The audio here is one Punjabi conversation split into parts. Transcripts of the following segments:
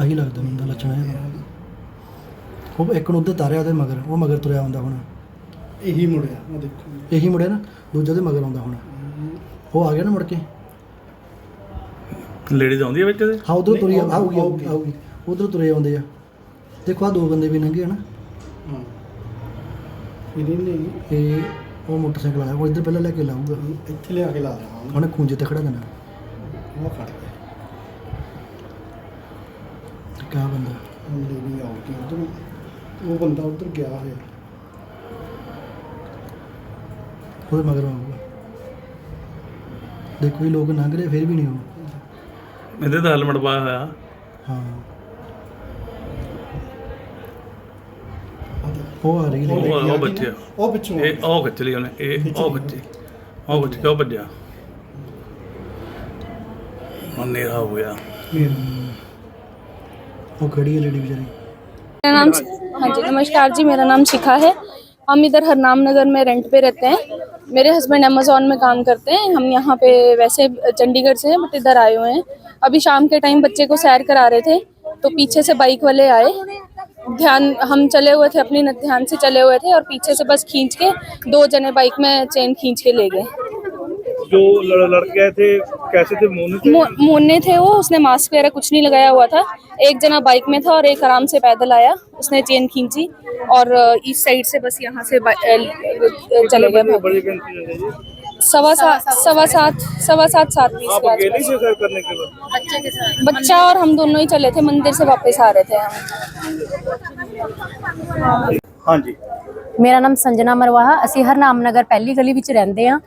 ਆਹੀ ਲੱਗਦਾ ਮੈਨੂੰ ਤਾਂ ਲੱਛਣ ਹੈ ਉਹ ਇੱਕ ਨੂੰ ਉੱਧਰ ਤਾਰਿਆ ਉਹਦੇ ਮਗਰ ਉਹ ਮਗਰ ਤੁਰਿਆ ਹੁੰਦਾ ਹੁਣ। ਇਹੀ ਮੁੜਿਆ ਉਹ ਦੇਖੋ। ਇਹੀ ਮੁੜਿਆ ਨਾ ਦੂਜੇ ਦੇ ਮਗਰ ਆਉਂਦਾ ਹੁਣ। ਉਹ ਆ ਗਿਆ ਨਾ ਮੁੜ ਕੇ। ਲੇਡੀਜ਼ ਆਉਂਦੀ ਹੈ ਵਿੱਚ ਇਹਦੇ ਹਾਂ ਉਧਰ ਤੁਰੀ ਆਊਗੀ, ਆਊਗੀ ਆਊਗੀ। ਆਊਗੀ। ਉਧਰ ਤੁਰੇ ਆਉਂਦੇ ਆ। ਦੇਖੋ ਆ ਦੋ ਬੰਦੇ ਵੀ ਲੰਘੇ ਹਨ ਹਾਂ। ਇਹਨੇ ਨੇ ਇਹ ਉਹ ਮੋਟਰਸਾਈਕਲ ਆਇਆ ਉਹ ਇੱਧਰ ਪਹਿਲਾਂ ਲੈ ਕੇ ਲਾਊਗਾ। ਇੱਥੇ ਲਿਆ ਕੇ ਲਾ ਦੇਣਾ ਉਹਨੇ। ਉਹਨੇ ਖੂੰਜੇ ਤੇ ਖੜਾ ਦੇਣਾ। ਉਹ ਖੜ ਗਿਆ ਕਿਆ ਬੰਦਾ? ਉਹ ਲੇਡੀ ਆਉਗੀ ਉਧਰ ਉਹ ਬੰਦਾ ਉਧਰ ਗਿਆ ਹੋਇਆ। ਉਹਦੇ ਮਗਰ ਆਊਗਾ। ਦੇਖੋ ਇਹ ਲੋਕ ਲੰਘ ਰਹੇ ਫਿਰ ਵੀ ਨਹੀਂ ਉਹ ਇਹਦੇ ਤਾਂ ਹੈਲਮਟ ਪਾਇਆ ਹੋਇਆ। ਹਾਂ। ਉਹ ਆ ਰਹੀ ਉਹ ਹੈ ਉਹ- ਉਹ ਬੱਚੇ ਆ। ਉਹ ਪਿੱਛੋਂ ਇਹ ਉਹ ਖਿੱਚ ਲਈ ਉਹਨੇ। ਇਹ ਉਹ ਖਿੱਚੀ। ਉਹ ਖਿੱਚ ਕੇ ਉਹ ਭੱਜਿਆ। ਹਨੇਰਾ ਹੋ ਗਿਆ। वो खड़ी है लेडी बेचारी। मेरा नाम हाँ जी, नमस्कार जी, मेरा नाम शिखा है। हम इधर हरनाम नगर में रेंट पे रहते हैं। मेरे हस्बैंड अमेजोन में काम करते हैं। हम यहाँ पे वैसे चंडीगढ़ से हैं बट इधर आए हुए हैं। अभी शाम के टाइम बच्चे को सैर करा रहे थे तो पीछे से बाइक वाले आए। ध्यान हम चले हुए थे, अपने ध्यान से चले हुए थे और पीछे से बस खींच के दो जने बाइक में चेन खींच के ले गए। जो लड़के आए थे कैसे थे मुंह मो- मोने थे वो उसने मास्क वगैरह कुछ नहीं लगाया हुआ था एक जना बाइक में था और एक आराम से पैदल आया उसने चेन खींची और अ, इस साइड से बस यहाँ से बा- अ, अ, चले गए भाग। सवा सात सवा सात सवा सात सात बीस के आसपास थे सर करने के बाद बच्चा और हम दोनों ही चले थे मंदिर से वापस आ रहे थे हम हाँ जी ਮੇਰਾ ਨਾਮ ਸੰਜਨਾ ਮਰਵਾਹਾ ਅਸੀਂ ਹਰਨਾਮ ਨਗਰ ਪਹਿਲੀ ਗਲੀ ਵਿੱਚ ਰਹਿੰਦੇ ਆ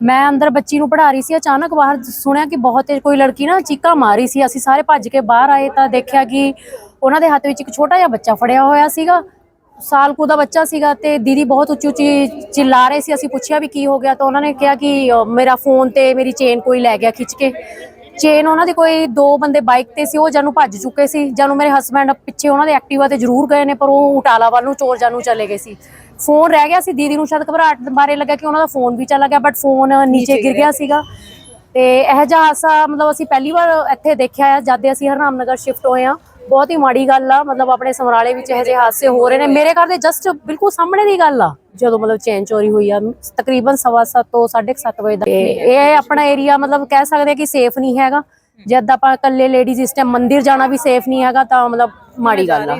ਮੈਂ ਅੰਦਰ ਬੱਚੀ ਨੂੰ ਪੜ੍ਹਾ ਰਹੀ ਸੀ, ਅਚਾਨਕ ਬਾਹਰ ਸੁਣਿਆ ਕਿ ਬਹੁਤ ਤੇਜ਼ ਕੋਈ ਲੜਕੀ ਨਾ ਚੀਕਾਂ ਮਾਰ ਰਹੀ ਸੀ। ਅਸੀਂ ਸਾਰੇ ਭੱਜ ਕੇ ਬਾਹਰ ਆਏ ਤਾਂ ਦੇਖਿਆ ਕਿ ਉਹਨਾਂ ਦੇ ਹੱਥ ਵਿੱਚ ਇੱਕ ਛੋਟਾ ਜਿਹਾ ਬੱਚਾ ਫੜਿਆ ਹੋਇਆ ਸੀਗਾ। ਸਾਲ ਕੁ ਦਾ ਬੱਚਾ ਸੀਗਾ ਤੇ ਦੀਦੀ ਬਹੁਤ ਉੱਚੀ ਉੱਚੀ ਚਿੱਲਾ ਰਹੇ ਸੀ। ਅਸੀਂ ਪੁੱਛਿਆ ਵੀ ਕੀ ਹੋ ਗਿਆ ਤਾਂ ਉਹਨਾਂ ਨੇ ਕਿਹਾ ਕਿ ਮੇਰਾ ਫੋਨ ਤੇ ਮੇਰੀ ਚੇਨ ਕੋਈ ਲੈ ਗਿਆ ਖਿੱਚ ਕੇ। ਚੇਨ ਉਹਨਾਂ ਦੇ ਕੋਈ ਦੋ ਬੰਦੇ ਬਾਈਕ ਤੇ ਸੀ ਉਹ ਜਾਨੂੰ ਭੱਜ ਚੁੱਕੇ ਸੀ। ਜਾਨੂੰ ਮੇਰੇ ਹਸਬੰਡ ਪਿੱਛੇ ਉਹਨਾਂ ਦੇ ਐਕਟਿਵਾ ਤੇ ਜ਼ਰੂਰ ਗਏ ਨੇ ਪਰ ਉਹ ਉਟਾਲਾ ਵੱਲ ਨੂੰ ਚੋਰ ਜਾਨੂੰ ਚਲੇ ਗਏ ਸੀ। ਫੋਨ ਰਹਿ ਗਿਆ ਸੀ ਦੀਦੀ ਨੂੰ ਸ਼ਾਇਦ ਘਬਰਾਹਟ ਬਾਰੇ ਲੱਗਾ ਕਿ ਉਹਨਾਂ ਦਾ ਫੋਨ ਵੀ ਚਲਾ ਗਿਆ ਬਟ ਫੋਨ ਨੀਚੇ ਗਿਰ ਗਿਆ ਸੀਗਾ। ਤੇ ਇਹ ਜਿਹਾ ਹਾਦਸਾ ਮਤਲਬ ਅਸੀਂ ਪਹਿਲੀ ਵਾਰ ਇੱਥੇ ਦੇਖਿਆ ਹੈ ਜਦ ਦੇ ਅਸੀਂ ਹਰਨਾਮ ਨਗਰ ਸ਼ਿਫਟ ਹੋਏ ਆ। ਬਹੁਤ ਹੀ ਮਾੜੀ ਗੱਲ ਆ ਮਤਲਬ ਆਪਣੇ ਸਮਰਾਲੇ ਵਿੱਚ ਇਹ ਜਿਹੇ ਹਾਦਸੇ ਹੋ ਰਹੇ ਨੇ। ਮੇਰੇ ਘਰ ਦੇ ਜਸਟ ਬਿਲਕੁਲ ਸਾਹਮਣੇ ਦੀ ਗੱਲ ਆ ਜਦੋਂ ਮਤਲਬ ਚੈਨ ਚੋਰੀ ਹੋਈ ਆ ਤਕਰੀਬਨ 7:30 ਤੋਂ 7:30 ਵਜੇ ਦਾ ਇਹ ਆਪਣਾ ਏਰੀਆ ਮਤਲਬ ਕਹਿ ਸਕਦੇ ਕਿ ਸੇਫ ਨਹੀਂ ਹੈਗਾ। ਜਦ ਆਪਾਂ ਕੱਲੇ ਲੇਡੀਜ਼ ਇਸ ਟਾਈਮ ਮੰਦਿਰ ਜਾਣਾ ਵੀ ਸੇਫ ਨਹੀਂ ਹੈਗਾ ਤਾਂ ਮਤਲਬ ਮਾੜੀ ਗੱਲ ਆ।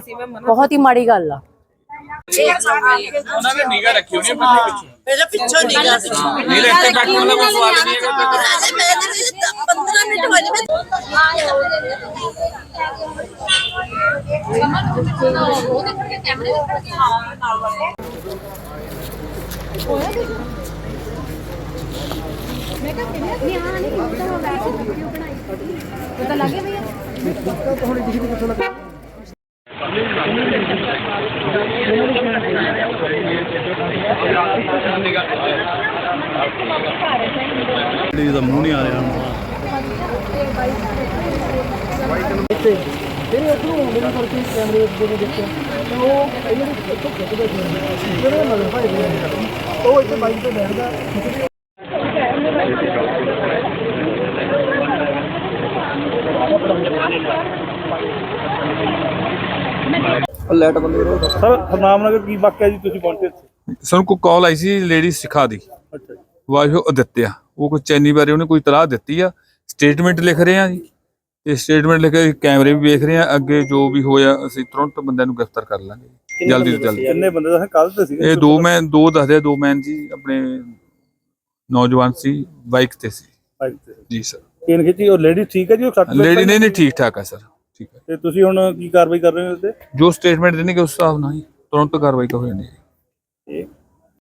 ਬਹੁਤ ਹੀ ਮਾੜੀ ਗੱਲ ਆ। ਮੈਂ ਕਿਹਾ ਕਿਹਨੇ ਨਹੀਂ ਹਾਂ ਨਹੀਂ ਤਾਂ ਵੈਸੇ ਵੀਡੀਓ ਬਣਾਈ ਪਤਾ ਲੱਗੇ ਭਈਆ ਤੁਹਾਡੀ ਕਿਸੇ ਨੂੰ ਪਤਾ ਲੱਗਾ ਦਾ ਮੂੰਹ ਨਹੀਂ ਆ ਰਿਹਾ ਹੁਣ ਜਿਹੜੇ ਉੱਥੋਂ ਆਉਂਦੇ ਨੇ ਕਰਕੇ ਕੈਮਰੇ ਨੇ ਦੇਖਿਆ। ਤੇ ਉਹ ਇਹਨਾਂ ਦੇ ਇੱਥੋਂ ਖਿੱਚਦੇ ਸੀ ਜਿਹੜੇ ਮਗਰ ਭਾਈ ਦੇ ਉਹ ਇੱਥੇ ਬਾਈਕ ਤੇ ਬੈਠਦਾ। ਸਰ ਹਰਨਾਮਨਗਰ ਕੀ ਵਾਕਿਆ ਜੀ ਤੁਸੀਂ ਪਹੁੰਚੇ ਸਾਨੂੰ ਕੋਈ ਕਾਲ ਆਈ ਸੀ ਲੇਡੀ ਸਿਖਾ ਦੀ। ਅੱਛਾ ਜੀ। ਵਾਹਿਓ ਅਦਿੱਤਿਆ। ਉਹ ਕੋਈ ਚੈਨੀ ਬਾਰੇ ਉਹਨੇ ਕੋਈ ਤਲਾਹ ਦਿੱਤੀ ਆ? ਸਟੇਟਮੈਂਟ ਲਿਖ ਰਹੇ ਆ ਜੀ। ਤੇ ਸਟੇਟਮੈਂਟ ਲਿਖ ਕੇ ਕੈਮਰੇ ਵੀ ਵੇਖ ਰਹੇ ਆ ਅੱਗੇ ਜੋ ਵੀ ਹੋਇਆ ਅਸੀਂ ਤੁਰੰਤ ਬੰਦਿਆਂ ਨੂੰ ਗ੍ਰਿਫਤਾਰ ਕਰ ਲਾਂਗੇ। ਜਲਦੀ ਤੋਂ ਜਲਦੀ। ਕਿੰਨੇ ਬੰਦੇ ਦਾ ਕੱਲ ਤੇ ਸੀਗੇ ਇਹ ਦੋ ਮੈਨ ਦੋ ਦੱਸਦੇ ਦੋ ਮੈਨ ਜੀ ਆਪਣੇ ਨੌਜਵਾਨ ਸੀ ਬਾਈਕ ਤੇ ਸੀ। ਬਾਈਕ ਤੇ। ਜੀ ਸਰ। ਖਿੱਚੀ ਉਹ ਲੇਡੀ ਠੀਕ ਹੈ ਜੀ ਉਹ ਸੱਟ ਲੇਡੀ ਨੇ ਨਹੀਂ ਠੀਕ ਠਾਕ ਆ ਸਰ ਠੀਕ ਹੈ। ਤੇ ਤੁਸੀਂ ਹੁਣ ਕੀ ਕਾਰਵਾਈ ਕਰ ਰਹੇ ਹੋ ਜੋ ਸਟੇਟਮੈਂਟ ਦੇਣਗੇ ਉਸ ਹਿਸਾਬ ਨਾਲ ਹੀ ਤੁਰੰਤ ਕਾਰਵਾਈ ਹੋ ਜਾਣੀ ਹੈ।